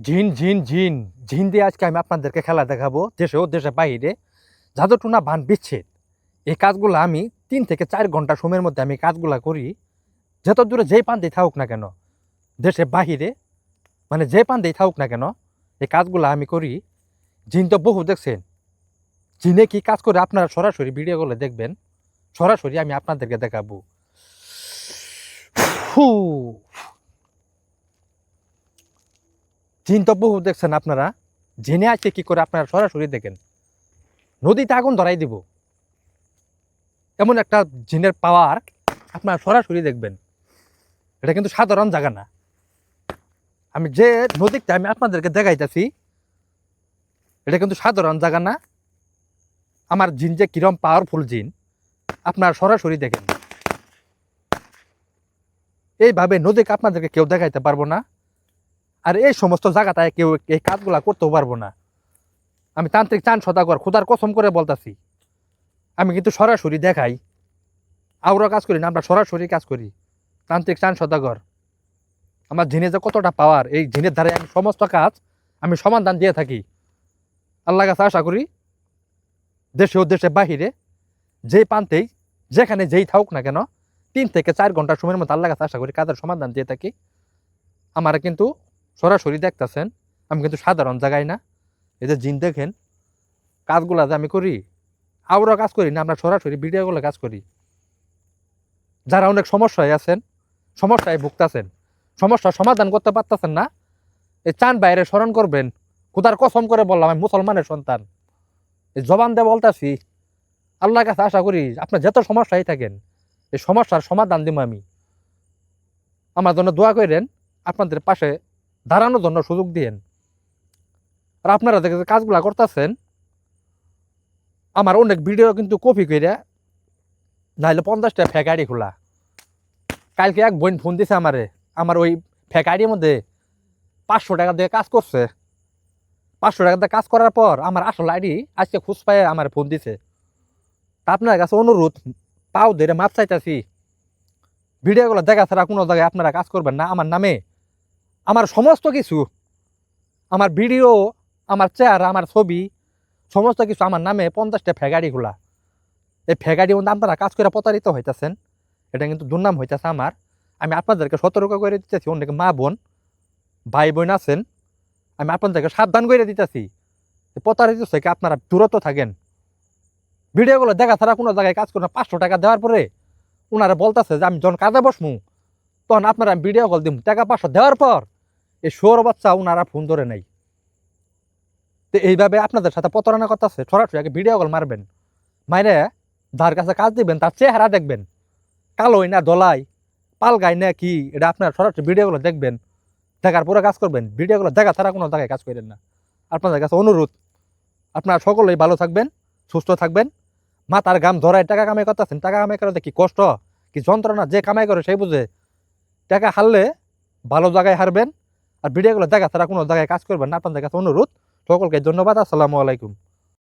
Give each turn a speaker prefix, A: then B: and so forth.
A: ঝিন ঝিন ঝিন ঝিন দিয়ে আজকে আমি আপনাদেরকে খেলা দেখাবো দেশে ও দেশে বাইরে। জাদুটুনা বান বিচ্ছেদ। এই কাজগুলো আমি তিন থেকে চার ঘণ্টা সময়ের মধ্যে আমি কাজগুলো করি। যত দূরে যেই পান্তেই থাকুক না কেন দেশে বাহিরে মানে যে পান্তেই থাকুক না কেন, এই কাজগুলো আমি করি। জিন তো বহু দেখছেন। জিনে কি কাজ করে আপনারা সরাসরি ভিডিওগুলো দেখবেন। সরাসরি আমি আপনাদেরকে দেখাবো। ফু জিন তো বহু দেখছেন আপনারা? জেনে আছে কি করে আপনারা সরাসরি দেখেন। নদীতে আগুন ধরাই দিব। এমন একটা জিনের পাওয়ার আপনারা সরাসরি দেখবেন। এটা কিন্তু সাধারণ জায়গা না। আমি যে নদীতে আমি আপনাদেরকে দেখাইতেছি, এটা কিন্তু সাধারণ জায়গা না। আমার জিন যে কিরম পাওয়ারফুল জিন, আপনারা সরাসরি দেখেন। এইভাবে নদীকে আপনাদেরকে কেউ দেখাইতে পারব না। আর এই সমস্ত জায়গাটায় কেউ এই কাজগুলা করতেও পারব না। আমি তান্ত্রিক চান সদাগর, খুদার কসম করে বলতাছি। আমি কিন্তু সরাসরি দেখাই। আউরা কাজ করি না, আমরা সরাসরি কাজ করি। তান্ত্রিক চান সদাগর। আমার ঝিনে যে কতটা পাওয়ার, এই ঝিনের ধারে আমি সমস্ত কাজ আমি সমাধান দিয়ে থাকি। আল্লাহ কাছে আশা করি, দেশে ও দেশে বাহিরে যে প্রান্তেই, যেখানে যেই থাকুক না কেন, তিন থেকে চার ঘণ্টা সময়ের মধ্যে আল্লাহ কাছে আশা করি কাজের সমাধান দিয়ে থাকি। আমার কিন্তু সরাসরি দেখতেছেন, আমি কিন্তু সাধারণ জায়গায় না। এই যে জিন দেখেন, কাজগুলা যে আমি করি আরও কাজ করি না, আমরা সরাসরি ভিডিওগুলো কাজ করি। যারা অনেক সমস্যায় আছেন, সমস্যায় ভুগতেছেন, সমস্যার সমাধান করতে পারতেছেন না, এই চান বাইরে স্মরণ করবেন, খুদার কসম করে বললাম, আমি মুসলমানের সন্তান। এই জবান দিয়ে বলতাছি, আল্লাহর কাছে আশা করি আপনার যত সমস্যায় থাকেন, এই সমস্যার সমাধান দিব আমি। আমার জন্য দোয়া করেন, আপনাদের পাশে দাঁড়ানোর জন্য সুযোগ দিয়েন। আর আপনারা দেখে কাজগুলা করতেছেন, আমার অনেক ভিডিও কিন্তু কপি করে নাহলে পঞ্চাশটা ফেক খোলা। কালকে এক বোন ফোন দিছে আমারে, আমার ওই ফেক মধ্যে পাঁচশো টাকা দিয়ে কাজ করছে। পাঁচশো টাকা দিয়ে কাজ করার পর আমার আসল আইডি আজকে খুঁজ পায় আমার ফোন দিছে। তা আপনার কাছে অনুরোধ, পাও ধরে মাপ চাইতেছি। ভিডিওগুলো দেখা ছাড়া কোনো জায়গায় আপনারা কাজ করবেন না, আমার নামে আমার সমস্ত কিছু, আমার ভিডিও, আমার চেহারা, আমার ছবি, সমস্ত কিছু আমার নামে পঞ্চাশটা ফেগাড়ি খোলা এই ফেগাড়ি মধ্যে আপনারা কাজ করে প্রতারিত হইতেছেন। এটা কিন্তু দুর্নাম হইতেছে আমার। আমি আপনাদেরকে সতর্ক করে দিতেছি, অনেকে মা বোন, ভাই বোন আছেন, আমি আপনাদেরকে সাবধান করে দিতেছি। প্রতারিত থেকে আপনারা দূরত্ব থাকেন। ভিডিওগুলো দেখা ছাড়া কোনো জায়গায় কাজ করেন পাঁচশো টাকা দেওয়ার পরে ওনারা বলতেছে যে আমি যখন কাজে বসমু, তখন আপনারা ভিডিও কল দিব টাকা পাঁচশো দেওয়ার পর এই শোর বাচ্চা ওনারা ফোন ধরে নেই। তো এইভাবে আপনাদের সাথে প্রতারণা করতেছে। সরাসরি আগে ভিডিও কল মারবেন। মাইরে যার কাছে কাজ দিবেন, তার চেহারা দেখবেন। কালোই না দলাই, পালগাই না কি, এটা আপনার সরাসরি ভিডিওগুলো দেখবেন। দেখার পরে কাজ করবেন। ভিডিওগুলো দেখা ছাড়া কোনো জায়গায় কাজ করেন না। আপনাদের কাছে অনুরোধ, আপনারা সকলেই ভালো থাকবেন, সুস্থ থাকবেন। মাথার গাম ধরায় টাকা কামাই করতেছেন, টাকা কামাই করাতে কি কষ্ট, কি যন্ত্রণা, যে কামাই করে সেই বুঝে। টাকা হারলে ভালো জায়গায় হারবেন। আর ভিডিওগুলো দেখা ছাড়া কোনো জায়গায় কাজ করবেন না। আপনাদের কাছে অনুরোধ। সকলকে ধন্যবাদ। আসসালামু আলাইকুম।